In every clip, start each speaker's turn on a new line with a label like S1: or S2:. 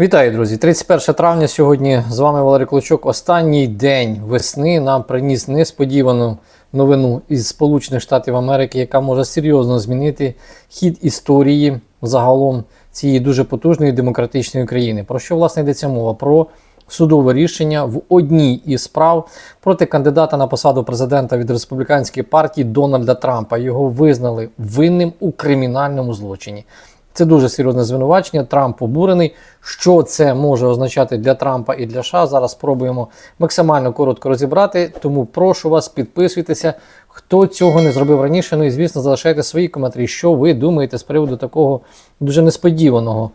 S1: Вітаю, друзі! 31 травня сьогодні з вами Валерій Клочок. Останній день весни нам приніс несподівану новину із Сполучених Штатів Америки, яка може серйозно змінити хід історії загалом цієї дуже потужної демократичної країни. Про що власне йдеться мова? Про судове рішення в одній із справ проти кандидата на посаду президента від республіканської партії Дональда Трампа. Його визнали винним у кримінальному злочині. Це дуже серйозне звинувачення. Трамп обурений. Що це може означати для Трампа і для США? Зараз спробуємо максимально коротко розібрати. Тому прошу вас, підписуйтеся. Хто цього не зробив раніше, ну і звісно, залишайте свої коментарі, що ви думаєте з приводу такого дуже несподіваного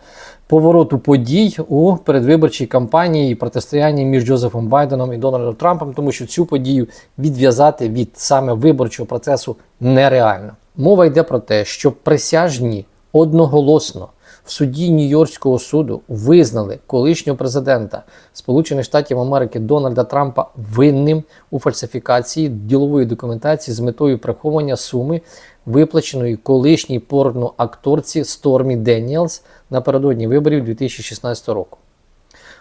S1: повороту подій у передвиборчій кампанії і протистоянні між Джозефом Байденом і Дональдом Трампом, тому що цю подію відв'язати від саме виборчого процесу нереально. Мова йде про те, що присяжні одноголосно в суді Нью-Йоркського суду визнали колишнього президента Сполучених Штатів Америки Дональда Трампа винним у фальсифікації ділової документації з метою приховування суми, виплаченої колишній порноакторці Стормі Деніелс напередодні виборів 2016 року.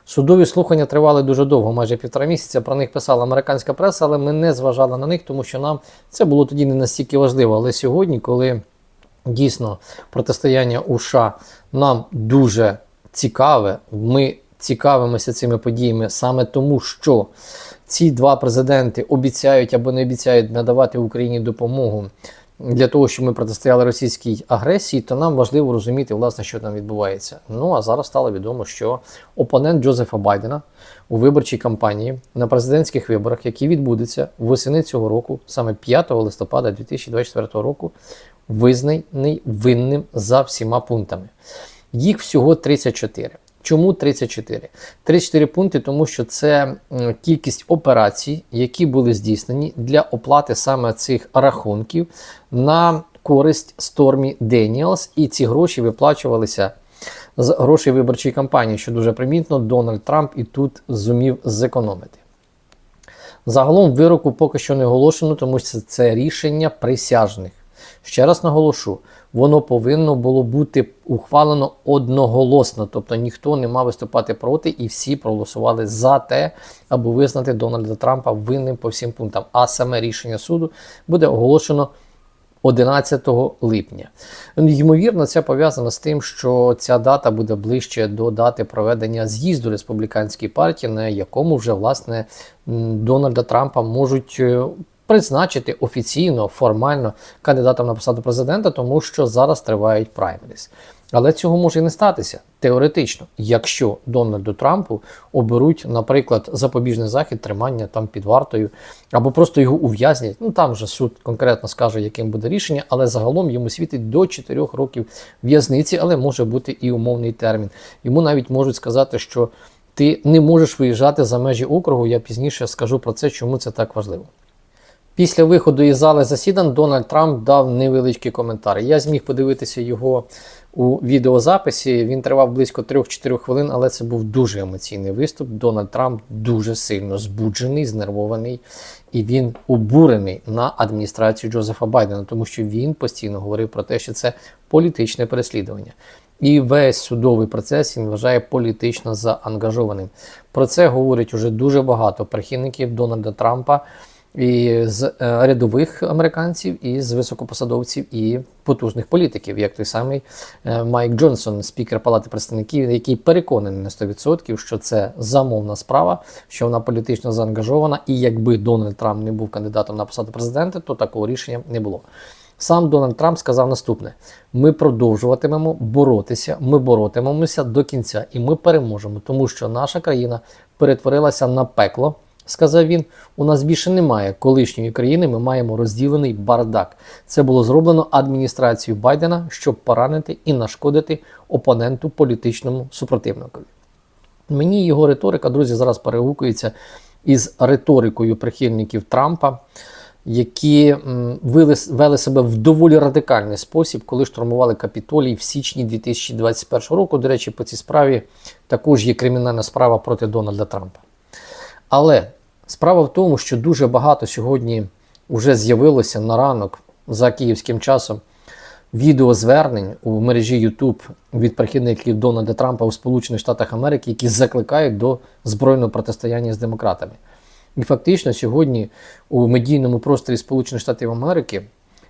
S1: Судові слухання тривали дуже довго, майже півтора місяця. Про них писала американська преса, але ми не зважали на них, тому що нам це було тоді не настільки важливо. Але сьогодні, коли дійсно протистояння у США нам дуже цікаве, ми цікавимося цими подіями саме тому, що ці два президенти обіцяють або не обіцяють надавати Україні допомогу для того, щоб ми протистояли російській агресії, то нам важливо розуміти, власне, що там відбувається. Ну а зараз стало відомо, що опонент Джозефа Байдена у виборчій кампанії на президентських виборах, які відбудуться восени цього року, саме 5 листопада 2024 року, визнаний винним за всіма пунктами. Їх всього 34. Чому 34? 34 пункти, тому що це кількість операцій, які були здійснені для оплати саме цих рахунків на користь Стормі Деніелс, і ці гроші виплачувалися з грошей виборчої кампанії, що дуже примітно, Дональд Трамп і тут зумів зекономити. Загалом вироку поки що не оголошено, тому що це рішення присяжних. Ще раз наголошу, воно повинно було бути ухвалено одноголосно, тобто ніхто не мав виступати проти, і всі проголосували за те, аби визнати Дональда Трампа винним по всім пунктам. А саме рішення суду буде оголошено 11 липня. Ймовірно, це пов'язано з тим, що ця дата буде ближче до дати проведення з'їзду республіканської партії, на якому вже власне Дональда Трампа можуть е, призначити офіційно, формально кандидатом на посаду президента, тому що зараз тривають праймеріс. Але цього може і не статися теоретично, якщо Дональду Трампу оберуть, наприклад, запобіжний захід тримання там під вартою, або просто його ув'язнять. Ну там вже суд конкретно скаже, яким буде рішення, але загалом йому світить до 4 років в'язниці, але може бути і умовний термін. Йому навіть можуть сказати, що ти не можеш виїжджати за межі округу. Я пізніше скажу про це, чому це так важливо. Після виходу із зали засідань Дональд Трамп дав невеличкий коментар. Я зміг подивитися його у відеозаписі. Він тривав близько 3-4 хвилин, але це був дуже емоційний виступ. Дональд Трамп дуже сильно збуджений, знервований, і він обурений на адміністрацію Джозефа Байдена, тому що він постійно говорив про те, що це політичне переслідування. І весь судовий процес він вважає політично заангажованим. Про це говорять уже дуже багато прихильників Дональда Трампа і з е, рядових американців, і з високопосадовців, і потужних політиків, як той самий е, Майк Джонсон, спікер Палати представників, який переконаний на 100%, що це замовна справа, що вона політично заангажована, і якби Дональд Трамп не був кандидатом на посаду президента, то такого рішення не було. Сам Дональд Трамп сказав наступне: ми продовжуватимемо боротися, ми боротимемося до кінця, і ми переможемо, тому що наша країна перетворилася на пекло. Сказав він, у нас більше немає колишньої країни, ми маємо розділений бардак. Це було зроблено адміністрацією Байдена, щоб поранити і нашкодити опоненту політичному супротивникові. Мені його риторика, друзі, зараз перегукується із риторикою прихильників Трампа, які вели себе в доволі радикальний спосіб, коли штурмували Капітолій в січні 2021 року. До речі, по цій справі також є кримінальна справа проти Дональда Трампа. Але справа в тому, що дуже багато сьогодні вже з'явилося на ранок за київським часом відеозвернень у мережі YouTube від прихильників Дональда Трампа у Сполучених Штатах Америки, які закликають до збройного протистояння з демократами. І фактично сьогодні у медійному просторі Сполучених Штатів Америки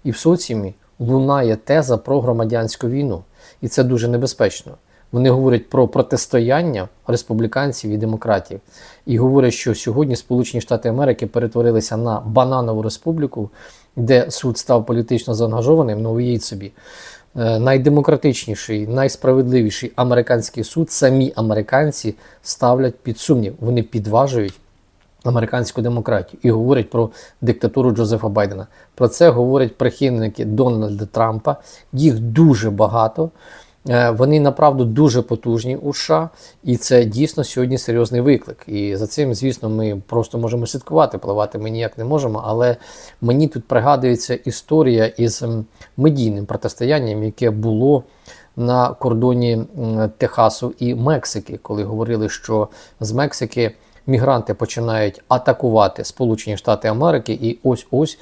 S1: і в соціумі лунає теза про громадянську війну. І це дуже небезпечно. Вони говорять про протистояння республіканців і демократів. І говорять, що сьогодні Сполучені Штати Америки перетворилися на бананову республіку, де суд став політично заангажованим, ну уявіть собі. Е, Найдемократичніший, найсправедливіший американський суд самі американці ставлять під сумнів. Вони підважують американську демократію і говорять про диктатуру Джозефа Байдена. Про це говорять прихильники Дональда Трампа. Їх дуже багато. Е, Вони направду дуже потужні у США, і це дійсно сьогодні серйозний виклик. І за цим, звісно, ми просто можемо слідкувати. Пливати ми ніяк не можемо. Але мені тут пригадується історія із медійним протистоянням, яке було на кордоні Техасу і Мексики, коли говорили, що з Мексики мігранти починають атакувати Сполучені Штати Америки, і ось ось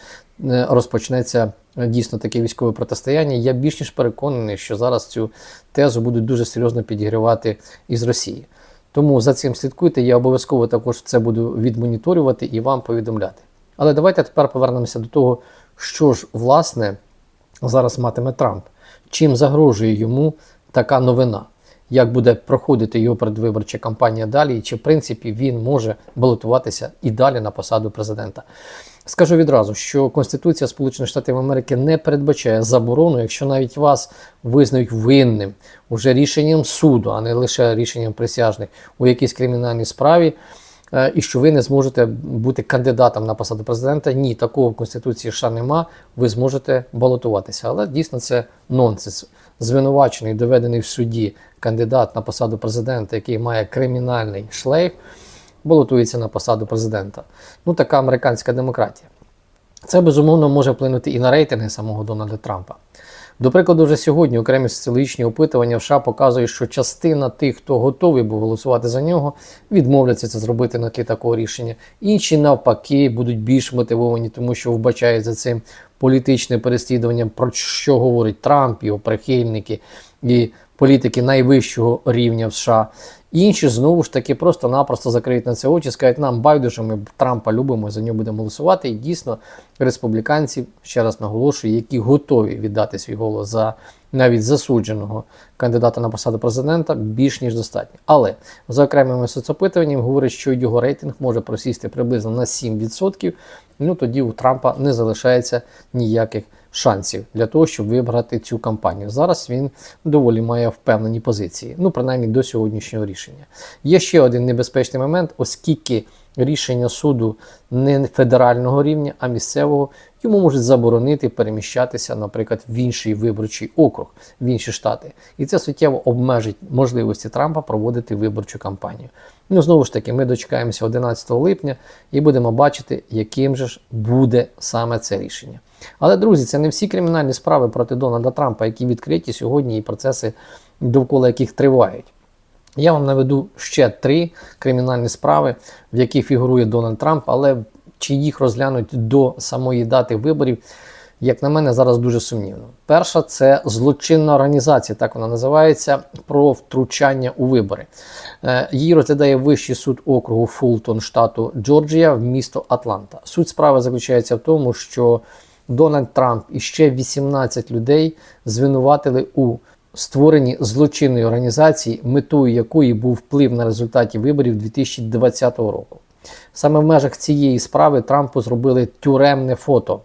S1: розпочнеться е, дійсно таке військове протистояння. Я більш ніж переконаний, що зараз цю тезу будуть дуже серйозно підігрівати із Росії. Тому за цим слідкуйте. Я обов'язково також це буду відмоніторювати і вам повідомляти. Але давайте тепер повернемося до того, що ж власне зараз матиме Трамп. Чим загрожує йому така новина? Як буде проходити його передвиборча кампанія далі, і чи в принципі він може балотуватися і далі на посаду президента? Скажу відразу, що Конституція Сполучених Штатів Америки не передбачає заборону, якщо навіть вас визнають винним уже рішенням суду, а не лише рішенням присяжних у якійсь кримінальній справі. Е, І що ви не зможете бути кандидатом на посаду президента. Ні, такого в Конституції США нема. Ви зможете балотуватися. Але дійсно це нонсенс. Звинувачений, доведений в суді кандидат на посаду президента, який має кримінальний шлейф, балотується на посаду президента. Ну, така американська демократія. Це безумовно може вплинути і на рейтинги самого Дональда Трампа. До прикладу, вже сьогодні окремі соціологічні опитування в США показують, що частина тих, хто готовий був голосувати за нього, відмовляться це зробити на тлі такого рішення. Інші, навпаки, будуть більш мотивовані, тому що вбачають за цим політичне переслідування, про що говорить Трамп, його прихильники і політики найвищого рівня в США. Інші знову ж таки просто-напросто закриють на це очі, скажуть, нам байдуже, ми Трампа любимо, за нього будемо голосувати. І дійсно, республіканці, ще раз наголошую, які готові віддати свій голос за навіть засудженого кандидата на посаду президента, більш ніж достатньо. Але за окремими соцопитуваннями говорять, що його рейтинг може просісти приблизно на 7%. Ну тоді у Трампа не залишається ніяких шансів для того, щоб вибрати цю кампанію. Зараз він доволі має впевнені позиції, ну принаймні до сьогоднішнього рішення. Є ще один небезпечний момент, оскільки рішення суду не федерального рівня, а місцевого, йому можуть заборонити переміщатися, наприклад, в інший виборчий округ, в інші штати. І це суттєво обмежить можливості Трампа проводити виборчу кампанію. Ну, знову ж таки, ми дочекаємося 11 липня і будемо бачити, яким же ж буде саме це рішення. Але, друзі, це не всі кримінальні справи проти Дональда Трампа, які відкриті сьогодні, і процеси довкола яких тривають. Я вам наведу ще три кримінальні справи, в яких фігурує Дональд Трамп, але чи їх розглянуть до самої дати виборів, як на мене, зараз дуже сумнівно. Перша це злочинна організація, так вона називається, про втручання у вибори. Е, Її розглядає Вищий суд округу Фултон, штату Джорджія в місто Атланта. Суть справи заключається в тому, що Дональд Трамп і ще 18 людей звинуватили у створенні злочинної організації, метою якої був вплив на результаті виборів 2020 року. Саме в межах цієї справи Трампу зробили тюремне фото.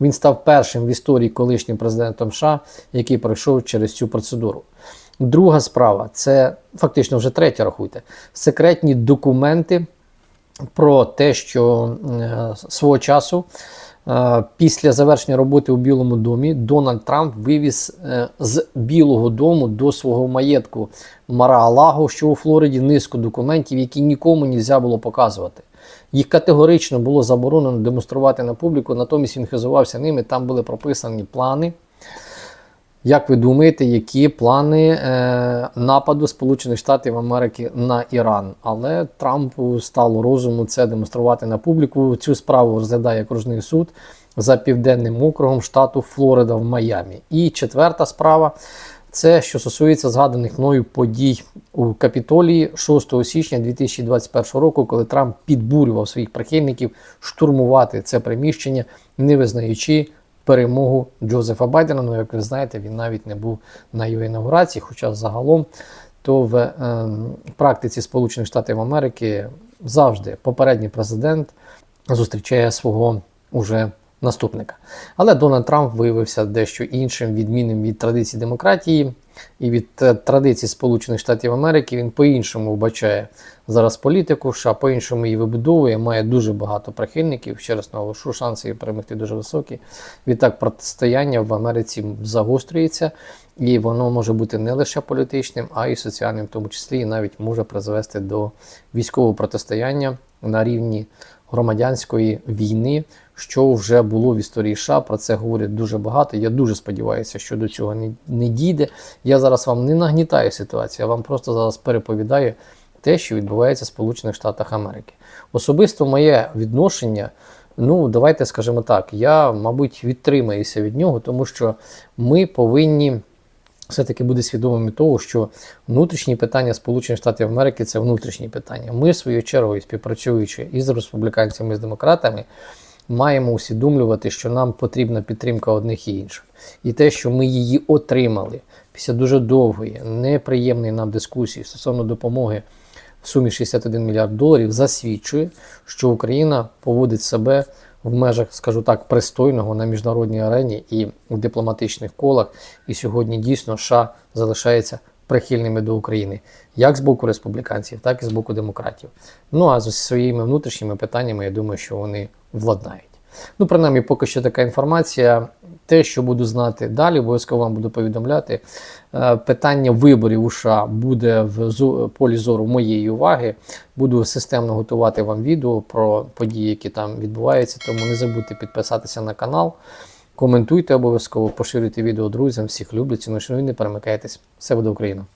S1: Він став першим в історії колишнім президентом США, який пройшов через цю процедуру. Друга справа це фактично вже третя, рахуйте, секретні документи про те, що е, свого часу після завершення роботи у Білому домі Дональд Трамп вивіз е, з Білого дому до свого маєтку Мара-Алаго, що у Флориді, низку документів, які нікому не можна було показувати. Їх категорично було заборонено демонструвати на публіку, натомість він хизувався ними. Там були прописані плани Як ви думаєте, які плани е, нападу Сполучених Штатів Америки на Іран? Але Трампу стало розуму це демонструвати на публіку. Цю справу розглядає окружний суд за південним округом штату Флорида в Майамі. І четверта справа це що стосується згаданих мною подій у Капітолії 6 січня 2021 року, коли Трамп підбурював своїх прихильників штурмувати це приміщення, не визнаючи перемогу Джозефа Байдена. Ну, як ви знаєте, він навіть не був на його інаугурації, хоча загалом то в е, практиці Сполучених Штатів Америки завжди попередній президент зустрічає свого уже наступника. Але Дональд Трамп виявився дещо іншим, відмінним від традицій демократії і від е, традицій Сполучених Штатів Америки. Він по-іншому вбачає зараз політику, США по-іншому її вибудовує, має дуже багато прихильників. Ще раз наголошу, шанси її перемогти дуже високі. Відтак протистояння в Америці загострюється, і воно може бути не лише політичним, а й соціальним, в тому числі, і навіть може призвести до військового протистояння на рівні громадянської війни, що вже було в історії США. Про це говорять дуже багато. Я дуже сподіваюся, що до цього не, не дійде. Я зараз вам не нагнітаю ситуацію, я вам просто зараз переповідаю те, що відбувається в Сполучених Штатах Америки. Особисто моє відношення. Ну, давайте скажемо так, я, мабуть, відтримаюся від нього, тому що ми повинні все-таки бути свідомими того, що внутрішні питання Сполучених Штатів Америки це внутрішні питання. Ми, своєю чергою, співпрацюючи із республіканцями, і з демократами, маємо усвідомлювати, що нам потрібна підтримка одних і інших. І те, що ми її отримали після дуже довгої, неприємної нам дискусії стосовно допомоги в сумі 61 мільярд доларів, засвідчує, що Україна поводить себе в межах, скажу так, пристойного на міжнародній арені і в дипломатичних колах. І сьогодні дійсно США залишається прихильними до України, як з боку республіканців, так і з боку демократів. Ну а з своїми внутрішніми питаннями, я думаю, що вони владнають. Ну, принаймні, поки що така інформація. Те, що буду знати далі, обов'язково вам буду повідомляти. Е, Питання виборів у США буде в полі зору моєї уваги. Буду системно готувати вам відео про події, які там відбуваються. Тому не забудьте підписатися на канал, коментуйте обов'язково, поширюйте відео друзям. Всіх люблять, ціну шановні, не перемикайтесь. Все буде Україна!